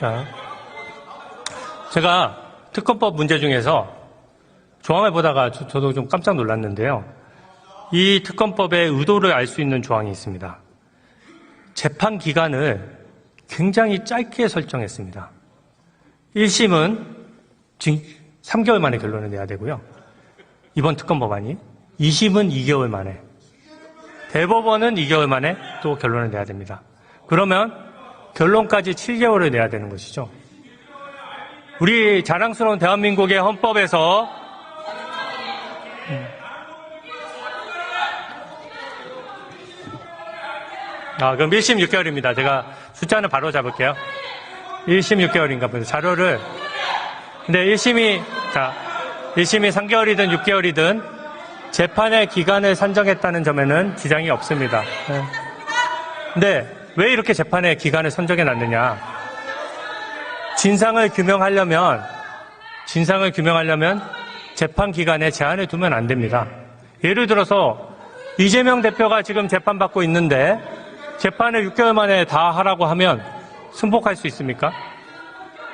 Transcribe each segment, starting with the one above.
자, 제가 특검법 문제 중에서 조항을 보다가 저, 저도 좀 깜짝 놀랐는데요. 이 특검법의 의도를 알 수 있는 조항이 있습니다. 재판 기간을 굉장히 짧게 설정했습니다. 1심은 3개월 만에 결론을 내야 되고요. 이번 특검 법안이 2심은 2개월 만에 대법원은 2개월 만에 또 결론을 내야 됩니다. 그러면 결론까지 7개월을 내야 되는 것이죠. 우리 자랑스러운 대한민국의 헌법에서 음. 아, 그럼 1심 6개월입니다. 제가 숫자는 바로 잡을게요. 1심 6개월인가 보다. 자료를. 근데 1심이, 자, 1심이 3개월이든 6개월이든 재판의 기간을 산정했다는 점에는 지장이 없습니다. 네. 근데 왜 이렇게 재판의 기간을 선정해 놨느냐? 진상을 규명하려면, 진상을 규명하려면 재판 기간에 제한을 두면 안 됩니다. 예를 들어서 이재명 대표가 지금 재판받고 있는데 재판을 6개월 만에 다 하라고 하면 승복할 수 있습니까?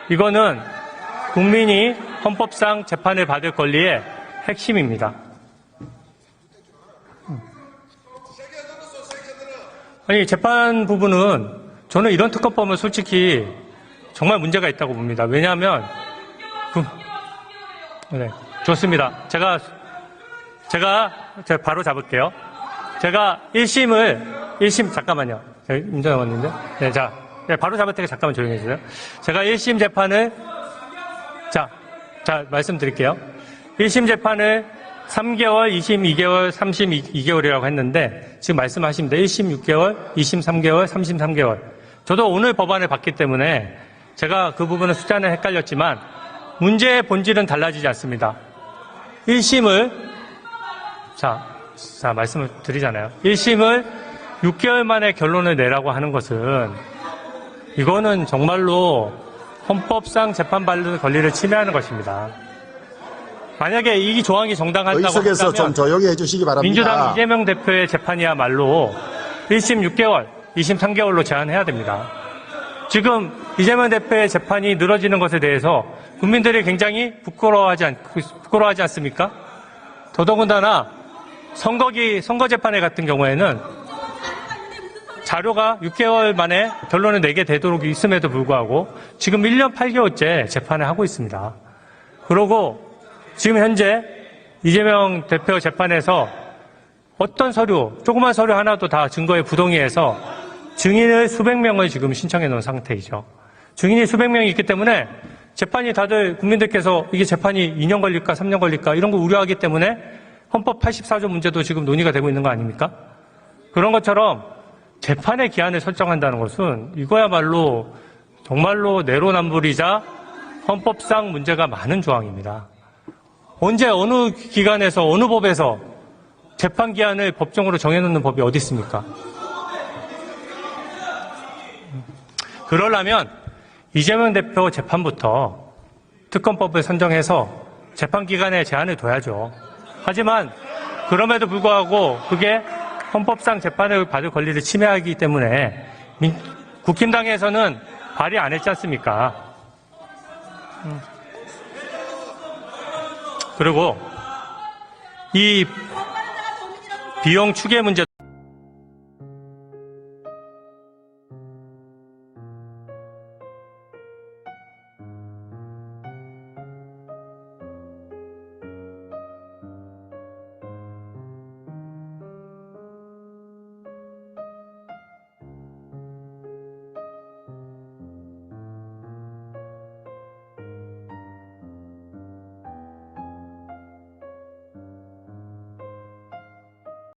이거는 국민이 헌법상 재판을 받을 권리의 핵심입니다. 아니, 재판 부분은 저는 이런 특검법은 솔직히 정말 문제가 있다고 봅니다. 왜냐하면, 그- 네, 좋습니다. 제가, 제가, 제가 바로 잡을게요. 제가 1심을, 1심, 잠깐만요. 임정영 의원님들. 네, 자, 네, 바로 잡을 테니까 잠깐만 조용히 해주세요. 제가 1심 재판을, 자, 자, 말씀드릴게요. 1심 재판을 3개월, 2심 2개월, 3심 2개월이라고 했는데, 지금 말씀하십니다. 1심 6개월, 2심 3개월, 3심 3개월. 저도 오늘 법안을 봤기 때문에 제가 그 부분은 숫자는 헷갈렸지만, 문제의 본질은 달라지지 않습니다. 1심을, 자, 자, 말씀을 드리잖아요. 1심을 6개월 만에 결론을 내라고 하는 것은 이거는 정말로 헌법상 재판받는 권리를 침해하는 것입니다. 만약에 이 조항이 정당하다고 의석에서 좀 한다면 조용히 해주시기 바랍니다. 민주당 이재명 대표의 재판이야말로 1심 6개월, 2심 3개월로 제한해야 됩니다. 지금 이재명 대표의 재판이 늘어지는 것에 대해서 국민들이 굉장히 부끄러워하지, 않, 부끄러워하지 않습니까? 더더군다나 선거기, 선거 재판회 같은 경우에는 자료가 6개월 만에 결론을 내게 되도록 있음에도 불구하고 지금 1년 8개월째 재판을 하고 있습니다. 그러고 지금 현재 이재명 대표 재판에서 어떤 서류, 조그만 서류 하나도 다 증거에 부동의해서 증인을 수백 명을 지금 신청해 놓은 상태이죠. 증인이 수백 명이 있기 때문에 재판이 다들 국민들께서 이게 재판이 2년 걸릴까 3년 걸릴까 이런 거 우려하기 때문에 헌법 84조 문제도 지금 논의가 되고 있는 거 아닙니까? 그런 것처럼 재판의 기한을 설정한다는 것은 이거야말로 정말로 내로남불이자 헌법상 문제가 많은 조항입니다. 언제 어느 기관에서 어느 법에서 재판 기한을 법정으로 정해놓는 법이 어디 있습니까? 그러려면 이재명 대표 재판부터 특검법을 선정해서 재판 기간에 제한을 둬야죠. 하지만 그럼에도 불구하고 그게 헌법상 재판을 받을 권리를 침해하기 때문에 민- 국힘당에서는 발의 안 했지 않습니까? 음. 그리고 이 비용 추계 문제도